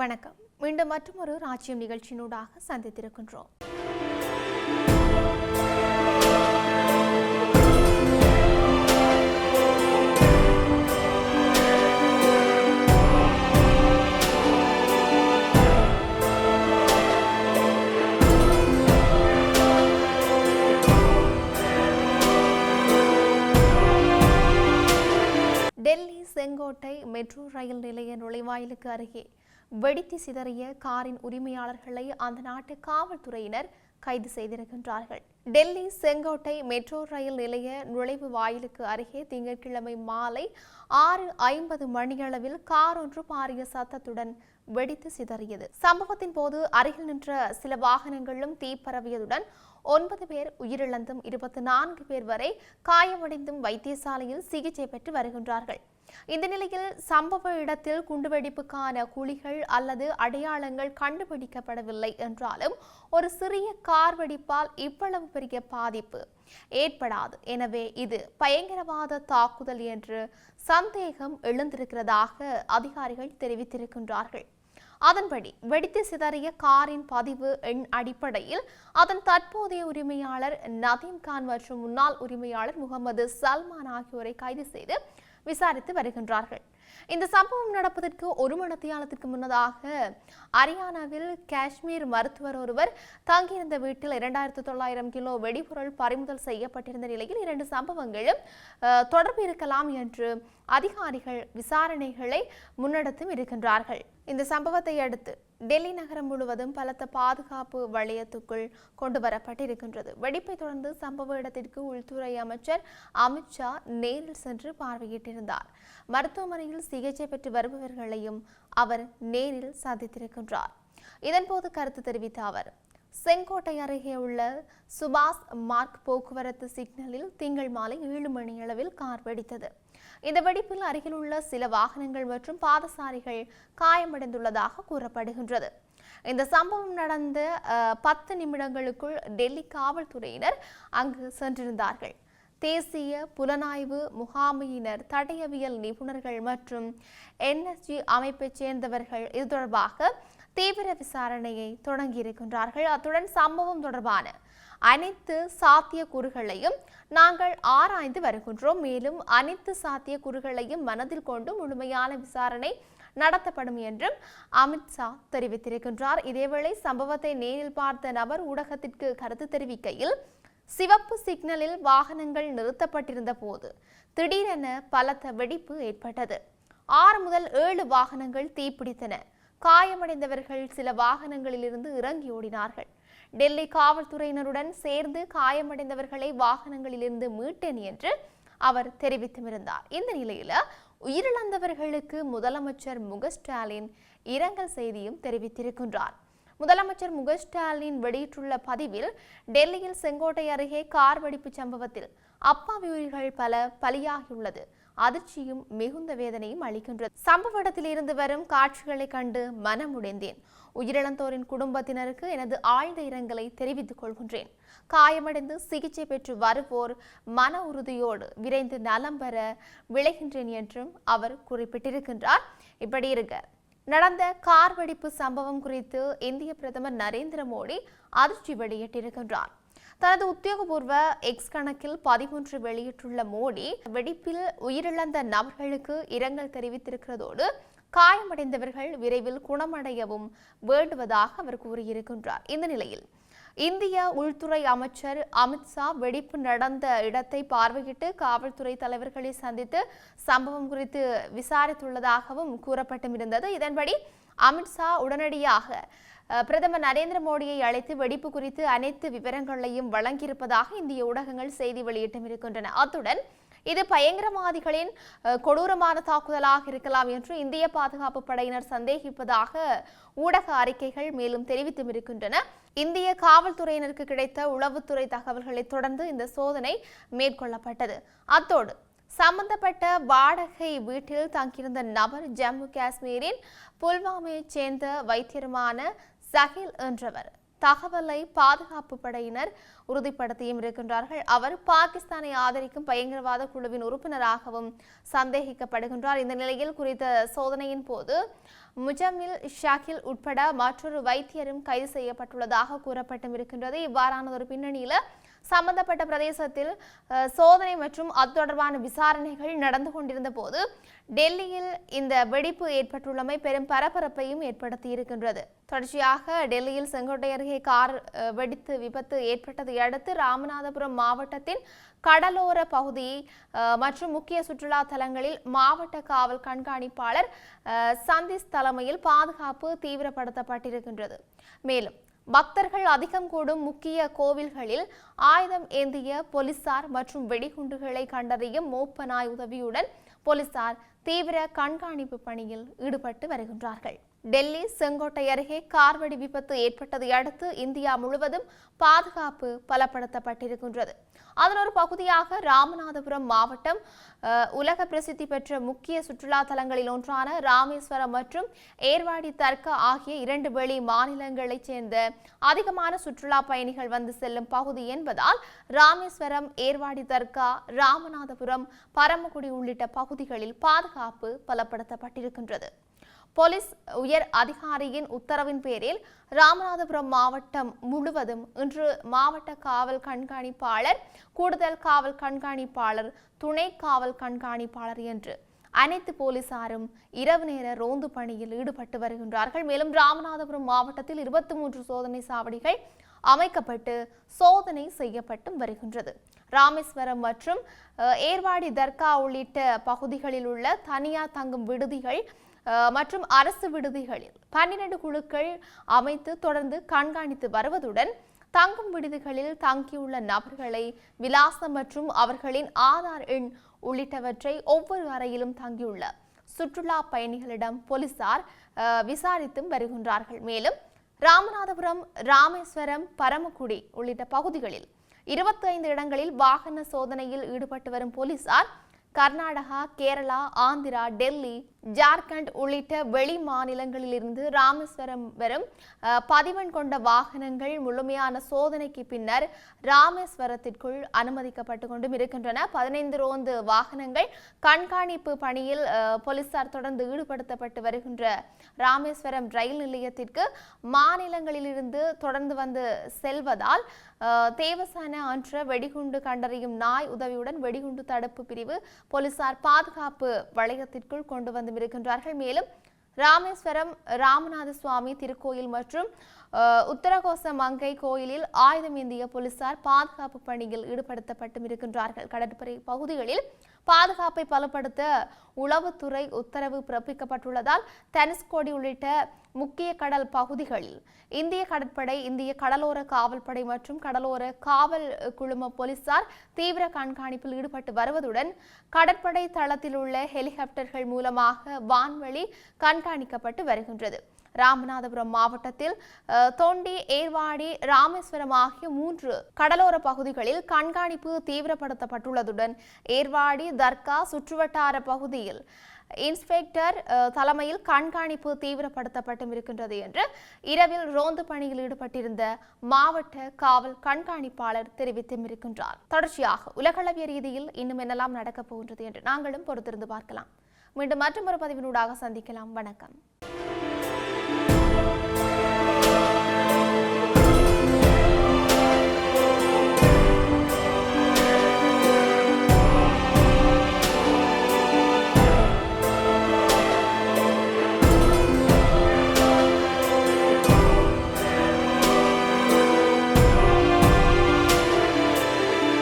வணக்கம். மீண்டும் மற்றொரு ராஜ்யம் நிகழ்ச்சியினூடாக சந்தித்திருக்கின்றோம். டெல்லி செங்கோட்டை மெட்ரோ ரயில் நிலைய நுழைவாயிலுக்கு அருகே வெடித்து சிதறிய காரின் உரிமையாளர்களை அந்த நாட்டு காவல்துறையினர் கைது செய்திருக்கின்றார்கள். டெல்லி செங்கோட்டை மெட்ரோ ரயில் நிலைய நுழைவு வாயிலுக்கு அருகே திங்கட்கிழமை மாலை ஆறு ஐம்பது மணியளவில் கார் ஒன்று பாரிய சத்தத்துடன் வெடித்து சிதறியது. சம்பவத்தின் போது அருகில் நின்ற சில வாகனங்களும் தீ பரவியதுடன் ஒன்பது பேர் உயிரிழந்தும் இருபத்தி நான்கு பேர் வரை காயமடைந்தும் வைத்தியசாலையில் சிகிச்சை பெற்று வருகின்றார்கள். இந்த நிலையில் சம்பவ இடத்தில் குண்டுவெடிப்புக்கான குழிகள் அல்லது அடையாளங்கள் கண்டுபிடிக்கப்படவில்லை என்றாலும் ஒரு சிறிய கார் வெடிப்பால் இவ்வளவு பெரிய பாதிப்பு ஏற்படாது. எனவே இது பயங்கரவாத தாக்குதல் என்று சந்தேகம் எழுந்திருக்கிறதாக அதிகாரிகள் தெரிவித்திருக்கின்றார்கள். அதன்படி வெடித்து சிதறிய காரின் பதிவு எண் அடிப்படையில் அதன் தற்போதைய உரிமையாளர் நதீம் கான் மற்றும் முன்னாள் உரிமையாளர் முகமது சல்மான் ஆகியோரை கைது செய்து விசாரித்து வருகின்றார்கள். இந்த சம்பவம் நடப்பதற்கு ஒரு மணத்தியாலத்திற்கு முன்னதாக அரியானாவில் காஷ்மீர் மருத்துவர் ஒருவர் தங்கியிருந்த வீட்டில் இரண்டாயிரத்து தொள்ளாயிரம் கிலோ வெடிபொருள் பறிமுதல் செய்யப்பட்டிருந்த நிலையில் இரண்டு சம்பவங்களும் தொடர்பு இருக்கலாம் என்று அதிகாரிகள் விசாரணைகளை முன்னெடுத்தும் இருக்கின்றார்கள். இந்த சம்பவத்தை அடுத்து டெல்லி நகரம் முழுவதும் பலத்த பாதுகாப்பு வளையத்துக்குள் கொண்டு வரப்பட்டிருக்கின்றது. வெடிப்பை தொடர்ந்து சம்பவ இடத்திற்கு உள்துறை அமைச்சர் அமித்ஷா நேரில் சென்று பார்வையிட்டிருந்தார். கொண்டிருந்தார். மருத்துவமனையில் சிகிச்சை பெற்று வருபவர்களையும் அவர் நேரில் சந்தித்திருக்கின்றார். இதன்போது கருத்து தெரிவித்த அவர் செங்கோட்டை அருகே உள்ள சுபாஷ் மார்க் போக்குவரத்து சிக்னலில் திங்கள் மாலை ஏழு மணி அளவில் கார் வெடித்தது. இந்த வெடிப்பில் அருகில் உள்ள சில வாகனங்கள் மற்றும் பாதசாரிகள் காயமடைந்துள்ளதாக கூறப்படுகின்றது. இந்த சம்பவம் நடந்த பத்து நிமிடங்களுக்குள் டெல்லி காவல்துறையினர் அங்கு சென்றிருந்தார்கள். தேசிய புலனாய்வு முகாமையினர் தடயவியல் நிபுணர்கள் மற்றும் என்எஸ்ஜி அமைப்பைச் சேர்ந்தவர்கள். இது தொடர்பாக தீவிர விசாரணையை தொடங்கியிருக்கின்றார்கள். அத்துடன் சம்பவம் தொடர்பான அனைத்து சாத்திய கூறுகளையும் நாங்கள் ஆராய்ந்து வருகின்றோம். மேலும் அனைத்து சாத்திய கூறுகளையும் மனதில் கொண்டு முழுமையான விசாரணை நடத்தப்படும் என்றும் அமித்ஷா தெரிவித்திருக்கின்றார். இதேவேளை சம்பவத்தை நேரில் பார்த்த நபர் ஊடகத்திற்கு கருத்து தெரிவிக்கையில் சிவப்பு சிக்னலில் வாகனங்கள் நிறுத்தப்பட்டிருந்த போது திடீரென பலத்த வெடிப்பு ஏற்பட்டது. ஆறு முதல் ஏழு வாகனங்கள் தீப்பிடித்தன. காயமடைந்தவர்கள் சில வாகனங்களிலிருந்து இறங்கி ஓடினார்கள். டெல்லி காவல்துறையினருடன் சேர்ந்து காயமடைந்தவர்களை வாகனங்களிலிருந்து மீட்டேன் என்று அவர் தெரிவித்துமிருந்தார். இந்த நிலையில உயிரிழந்தவர்களுக்கு முதலமைச்சர் முக ஸ்டாலின் இரங்கல் செய்தியும் தெரிவித்திருக்கின்றார். முதலமைச்சர் முக ஸ்டாலின் வெளியிட்டுள்ள பதிவில் டெல்லியில் செங்கோட்டை அருகே கார் வெடிப்பு சம்பவத்தில் அப்பாவி உயிர்கள் பல பலியாகியுள்ளது. அதிர்ச்சியும் மிகுந்த வேதனையும் அளிக்கின்றது. சம்பவ இடத்திலிருந்து வரும் காட்சிகளை கண்டு மனமுடைந்தேன். உயிரிழந்தோரின் குடும்பத்தினருக்கு எனது ஆழ்ந்த இரங்கலை தெரிவித்துக் கொள்கின்றேன். காயமடைந்து சிகிச்சை பெற்று வருவோர் மன உறுதியோடு விரைந்து நலம் பெற விளைகின்றேன் என்றும் அவர் குறிப்பிட்டிருக்கின்றார். இப்படி இருக்க நடந்த கார் வெடிப்பு சம்பவம் குறித்து இந்திய பிரதமர் நரேந்திர மோடி அதிர்ச்சி வெளியிட்டிருக்கின்றார். தனது உத்தியோகபூர்வ எக்ஸ் கணக்கில் பதிமூன்று வெளியிட்டுள்ள மோடி வெடிப்பில் உயிரிழந்த நபர்களுக்கு இரங்கல் தெரிவித்திருக்கிறதோடு காயமடைந்தவர்கள் விரைவில் குணமடையவும் வேண்டுவதாக அவர் கூறியிருக்கின்றார். இந்த நிலையில் இந்திய உள்துறை அமைச்சர் அமித்ஷா வெடிப்பு நடந்த இடத்தை பார்வையிட்டு காவல்துறை தலைவர்களை சந்தித்து சம்பவம் குறித்து விசாரித்துள்ளதாகவும் கூறப்பட்டும் இருந்தது இதன்படி அமித்ஷா உடனடியாக பிரதமர் நரேந்திர மோடியை அழைத்து வெடிப்பு குறித்து அனைத்து விவரங்களையும் வழங்கியிருப்பதாக இந்திய ஊடகங்கள் செய்தி வெளியிட்டும் இருக்கின்றன அத்துடன் இது பயங்கரவாதிகளின் கொடூரமான தாக்குதலாக இருக்கலாம் என்று இந்திய பாதுகாப்பு படையினர் சந்தேகிப்பதாக ஊடக அறிக்கைகள் மேலும் தெரிவித்தும் இருக்கின்றன. இந்திய காவல்துறையினருக்கு கிடைத்த உளவுத்துறை தகவல்களை தொடர்ந்து இந்த சோதனை மேற்கொள்ளப்பட்டது. அத்தோடு சம்பந்தப்பட்ட வாடகை வீட்டில் தங்கியிருந்த நபர் ஜம்மு காஷ்மீரின் புல்வாமையைச் சேர்ந்த வைத்தியருமான சஹில் என்றவர். தகவலை பாதுகாப்பு படையினர் உறுதிப்படுத்தியும் இருக்கின்றார்கள். அவர் பாகிஸ்தானை ஆதரிக்கும் பயங்கரவாத குழுவின் உறுப்பினராகவும் சந்தேகிக்கப்படுகின்றார். இந்த நிலையில் குறித்த சோதனையின் போது முஜமில் ஷாக்கில் உட்பட மற்றொரு வைத்தியரும் கைது செய்யப்பட்டுள்ளதாக கூறப்பட்டும் இருக்கின்றது. இவ்வாறான ஒரு பின்னணியில் சம்பந்தப்பட்ட பிரதேசத்தில் சோதனை மற்றும் அது தொடர்பான விசாரணைகள் நடந்து கொண்டிருந்த போது டெல்லியில் இந்த வெடிப்பு ஏற்பட்டுள்ளமை பெரும் பரபரப்பையும் ஏற்படுத்தி இருக்கின்றது. தொடர்ச்சியாக டெல்லியில் செங்கோட்டை அருகே கார் வெடித்து விபத்து ஏற்பட்டதை அடுத்து ராமநாதபுரம் மாவட்டத்தின் கடலோர பகுதி மற்றும் முக்கிய சுற்றுலா தலங்களில் மாவட்ட காவல் கண்காணிப்பாளர் சந்திஸ் தலைமையில் பாதுகாப்பு தீவிரப்படுத்தப்பட்டிருக்கின்றது. மேலும் பக்தர்கள் அதிகம் கூடும் முக்கிய கோவில்களில் ஆயுதம் ஏந்திய போலீசார் மற்றும் வெடிகுண்டுகளை கண்டறியும் மோப்ப நாய் உதவியுடன் போலீசார் தீவிர கண்காணிப்பு பணியில் ஈடுபட்டு வருகின்றார்கள். டெல்லி செங்கோட்டை அருகே கார்வெடி விபத்து ஏற்பட்டதை அடுத்து இந்தியா முழுவதும் பாதுகாப்பு பலப்படுத்தப்பட்டிருக்கின்றது. அதன் ஒரு பகுதியாக ராமநாதபுரம் மாவட்டம் உலக பிரசித்தி பெற்ற முக்கிய சுற்றுலா தலங்களில் ஒன்றான ராமேஸ்வரம் மற்றும் ஏர்வாடி தர்கா ஆகிய இரண்டு வெளி மாநிலங்களைச் சேர்ந்த அதிகமான சுற்றுலா பயணிகள் வந்து செல்லும் பகுதி என்பதால் ராமேஸ்வரம் ஏர்வாடி தர்கா ராமநாதபுரம் பரமக்குடி உள்ளிட்ட பகுதிகளில் பாதுகாப்பு பலப்படுத்தப்பட்டிருக்கின்றது. போலீஸ் உயர் அதிகாரியின் உத்தரவின் பேரில் ராமநாதபுரம் மாவட்டம் முழுவதும் இன்று மாவட்ட காவல் கண்காணிப்பாளர் கூடுதல் காவல் கண்காணிப்பாளர் துணை காவல் கண்காணிப்பாளர் என்று அனைத்து போலீசாரும் இரவு நேர ரோந்து பணியில் ஈடுபட்டு வருகின்றார்கள். மேலும் ராமநாதபுரம் மாவட்டத்தில் இருபத்தி மூன்று சோதனை சாவடிகள் அமைக்கப்பட்டு சோதனை செய்யப்பட்டும் வருகின்றது. ராமேஸ்வரம் மற்றும் ஏர்வாடி தர்கா உள்ளிட்ட பகுதிகளில் உள்ள தனியார் தங்கும் விடுதிகள் மற்றும் அரசு விடுதிகளில் பன்னிரண்டு குழுக்கள் அமைத்து தொடர்ந்து கண்காணித்து வருவதுடன் தங்கும் விடுதிகளில் தங்கியுள்ள நபர்களை விலாசம் மற்றும் அவர்களின் ஆதார் எண் உள்ளிட்டவற்றை ஒவ்வொரு அறையிலும் தங்கியுள்ள சுற்றுலா பயணிகளிடம் போலீசார் விசாரித்தும் வருகின்றார்கள். மேலும் ராமநாதபுரம் ராமேஸ்வரம் பரமக்குடி உள்ளிட்ட பகுதிகளில் இருபத்தி ஐந்து இடங்களில் வாகன சோதனையில் ஈடுபட்டு வரும் போலீசார் கர்நாடகா கேரளா ஆந்திரா டெல்லி ஜார்க்கண்ட் உள்ளிட்ட வெளி மாநிலங்களிலிருந்து ராமேஸ்வரம் வரும் பதிவன் கொண்ட வாகனங்கள் முழுமையான சோதனைக்கு பின்னர் ராமேஸ்வரத்திற்குள் அனுமதிக்கப்பட்டு கொண்டும் இருக்கின்றன. பதினைந்து ரோந்து வாகனங்கள் கண்காணிப்பு பணியில் போலீசார் தொடர்ந்து ஈடுபடுத்தப்பட்டு வருகின்ற ராமேஸ்வரம் ரயில் நிலையத்திற்கு மாநிலங்களிலிருந்து தொடர்ந்து வந்து செல்வதால் தேவசான அன்ற வெடிகுண்டு கண்டறியும் நாய் உதவியுடன் வெடிகுண்டு தடுப்பு பிரிவு போலீசார் பாதுகாப்பு வளையத்திற்குள் கொண்டு வந்து இருக்கின்றார்கள் மேலும் ராமேஸ்வரம் ராமநாத சுவாமி திருக்கோயில் மற்றும் அஹ், உத்தரகோச மங்கை கோயிலில் ஆயுதம் இந்திய போலீசார் பாதுகாப்பு பணியில் ஈடுபடுத்தப்பட்டும் இருக்கின்றார்கள் கடற்படை பகுதிகளில் பாதுகாப்பை பலப்படுத்த உளவுத்துறை உத்தரவு பிறப்பிக்கப்பட்டுள்ளதால் தனுஷ்கோடி உள்ளிட்ட முக்கிய கடல் பகுதிகளில் இந்திய கடற்படை இந்திய கடலோர காவல்படை மற்றும் கடலோர காவல் குழும போலீசார் தீவிர கண்காணிப்பில் ஈடுபட்டு வருவதுடன் கடற்படை தளத்தில் உள்ள ஹெலிகாப்டர்கள் மூலமாக வான்வழி கண்காணிக்கப்பட்டு வருகின்றது. ராமநாதபுரம் மாவட்டத்தில் தொண்டி ஏர்வாடி ராமேஸ்வரம் ஆகிய மூன்று கடலோர பகுதிகளில் கண்காணிப்பு தீவிரப்படுத்தப்பட்டுள்ளதுடன் ஏர்வாடி தர்கா சுற்றுவட்டார பகுதியில் இன்ஸ்பெக்டர் தலைமையில் கண்காணிப்பு தீவிரப்படுத்தப்பட்டும் இருக்கின்றது என்று இரவில் ரோந்து பணியில் ஈடுபட்டிருந்த மாவட்ட காவல் கண்காணிப்பாளர் தெரிவித்தும் இருக்கின்றார். தொடர்ச்சியாக உலகளவிய ரீதியில் இன்னும் என்னெல்லாம் நடக்கப் போகின்றது என்று நாங்களும் பொறுத்திருந்து பார்க்கலாம். மீண்டும் மற்றொரு பதிவினூடாக சந்திக்கலாம். வணக்கம்.